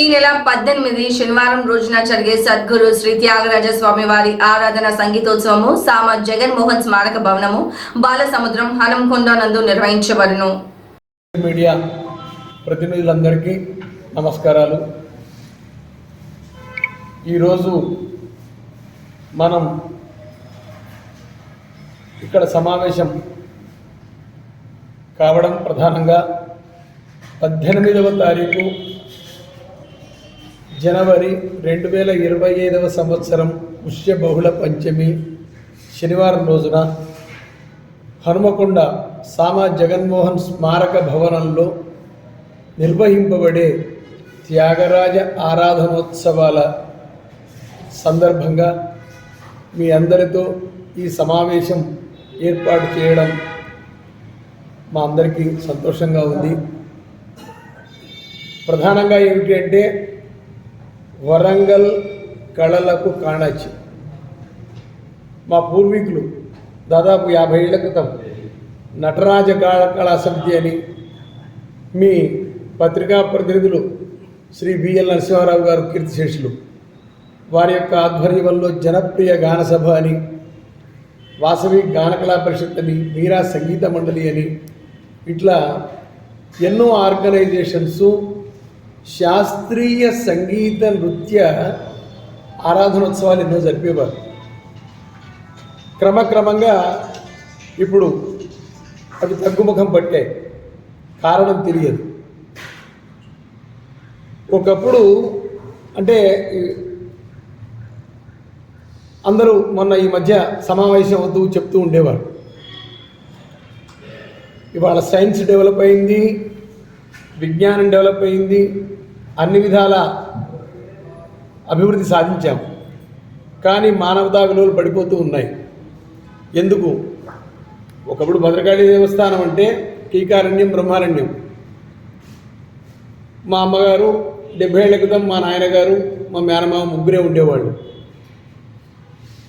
ఈ నెల పద్దెనిమిది శనివారం రోజున జరిగే సద్గురు శ్రీ త్యాగరాజ స్వామి వారి ఆరాధన సంగీతోత్సవము సామ జగన్మోహన్ స్మారక భవనము బాలసముద్రం హనంకొండ నందు నిర్వహించబడును. మీడియా ప్రతినిధులందరికీ నమస్కారాలు. ఈరోజు మనం ఇక్కడ సమావేశం కావడం ప్రధానంగా పద్దెనిమిదవ తారీఖు జనవరి రెండు వేల ఇరవై ఐదవ సంవత్సరం పుష్య బహుళ పంచమి శనివారం రోజున హనుమకొండ సామ జగన్మోహన్ స్మారక భవనంలో నిర్వహింపబడే త్యాగరాజ ఆరాధనోత్సవాల సందర్భంగా మీ అందరితో ఈ సమావేశం ఏర్పాటు చేయడం మా అందరికీ సంతోషంగా ఉంది. ప్రధానంగా ఏమిటి అంటే వరంగల్ కళలకు కాణాచి మా పూర్వీకులు దాదాపు యాభై ఏళ్ళ క్రితం నటరాజ కళా కళా సమితి అని మీ పత్రికా ప్రతినిధులు శ్రీ బిఎల్ నరసింహారావు గారు కీర్తిశేషులు వారి యొక్క ఆధ్వర్యంలో జనప్రియ గానసభ అని వాసవి గానకళా పరిషత్ అని మీరా సంగీత మండలి అని ఇట్లా ఎన్నో ఆర్గనైజేషన్స్ శాస్త్రీయ సంగీత నృత్య ఆరాధనోత్సవాలు ఎన్నో జరిపేవారు. క్రమక్రమంగా ఇప్పుడు అవి తగ్గుముఖం పట్టాయి. కారణం తెలియదు. ఒకప్పుడు అంటే అందరూ మొన్న ఈ మధ్య సమావేశం అవుతూ చెప్తూ ఉండేవారు. ఇవాళ సైన్స్ డెవలప్ అయింది. విజ్ఞానం డెవలప్ అయింది. అన్ని విధాల అభివృద్ధి సాధించాం. కానీ మానవతా విలువలు పడిపోతూ ఉన్నాయి. ఎందుకు? ఒకప్పుడు భద్రకాళి దేవస్థానం అంటే కీకారణ్యం బ్రహ్మారణ్యం. మా అమ్మగారు డెబ్బై ఏళ్ళ క్రితం మా నాయనగారు మా మేనమామ ముగ్గురే ఉండేవాళ్ళు.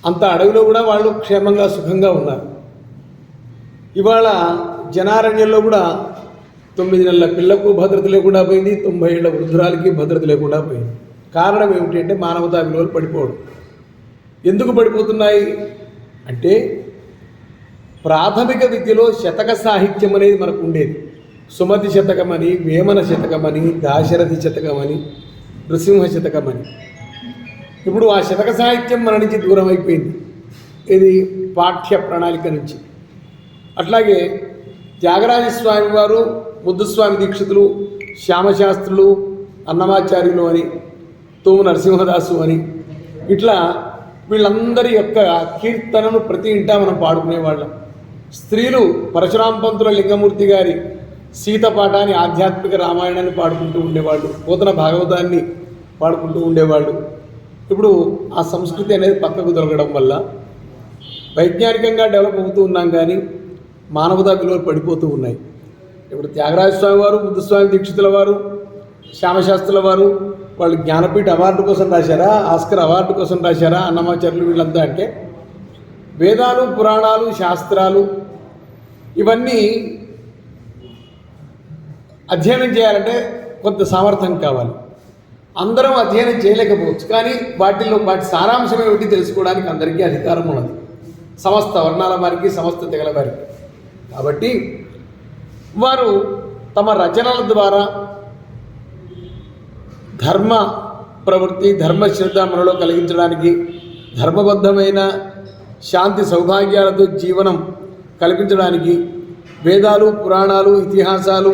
అంత అడవిలో కూడా వాళ్ళు క్షేమంగా సుఖంగా ఉన్నారు. ఇవాళ జనారణ్యంలో కూడా తొమ్మిది నెలల పిల్లకు భద్రత లేకుండా పోయింది తొంభై ఏళ్ళ వృద్ధురాలకి భద్రత లేకుండా పోయింది. కారణం ఏమిటి అంటే మానవతా విలువలు పడిపోవడం. ఎందుకు పడిపోతున్నాయి? అంటే ప్రాథమిక విద్యలో శతక సాహిత్యం అనేది మనకు ఉండేది. సుమతి శతకమని వేమన శతకమని దాశరథి శతకమని నృసింహ శతకమని ఇప్పుడు ఆ శతక సాహిత్యం మన నుంచి దూరం అయిపోయింది. ఇది పాఠ్య ప్రణాళిక నుంచి. అట్లాగే త్యాగరాజస్వామి వారు ముద్దుస్వామి దీక్షితులు శ్యామశాస్త్రులు అన్నమాచార్యులు అని తోము నరసింహదాసు అని ఇట్లా వీళ్ళందరి యొక్క కీర్తనను ప్రతి ఇంటా మనం పాడుకునేవాళ్ళం. స్త్రీలు పరశురామ పంతుల లింగమూర్తి గారి సీత పాఠాన్ని ఆధ్యాత్మిక రామాయణాన్ని పాడుకుంటూ ఉండేవాళ్ళు పోతన భాగవతాన్ని పాడుకుంటూ ఉండేవాళ్ళు. ఇప్పుడు ఆ సంస్కృతి అనేది పక్కకు దొరకడం వల్ల వైజ్ఞానికంగా డెవలప్ అవుతూ ఉన్నాం కానీ మానవతా విలువలు పడిపోతూ ఉన్నాయి. ఇప్పుడు త్యాగరాజ స్వామి వారు బుద్ధస్వామి దీక్షితుల వారు శ్యామశాస్త్రుల వారు వాళ్ళు జ్ఞానపీఠ అవార్డు కోసం రాశారా ఆస్కర్ అవార్డు కోసం రాశారా అన్నమాచార్యులు వీళ్ళంతా అంటే వేదాలు పురాణాలు శాస్త్రాలు ఇవన్నీ అధ్యయనం చేయాలంటే కొంత సామర్థ్యం కావాలి. అందరం అధ్యయనం చేయలేకపోవచ్చు. కానీ వాటిల్లో వాటి సారాంశం ఏమిటి తెలుసుకోవడానికి అందరికీ అధికారం ఉన్నది. సమస్త వర్ణాల వారికి సమస్త తెగల వారికి. కాబట్టి వారు తమ రచనల ద్వారా ధర్మ ప్రవృత్తి ధర్మశ్రద్ధ మనలో కలిగించడానికి ధర్మబద్ధమైన శాంతి సౌభాగ్యాలతో జీవనం కల్పించడానికి వేదాలు పురాణాలు ఇతిహాసాలు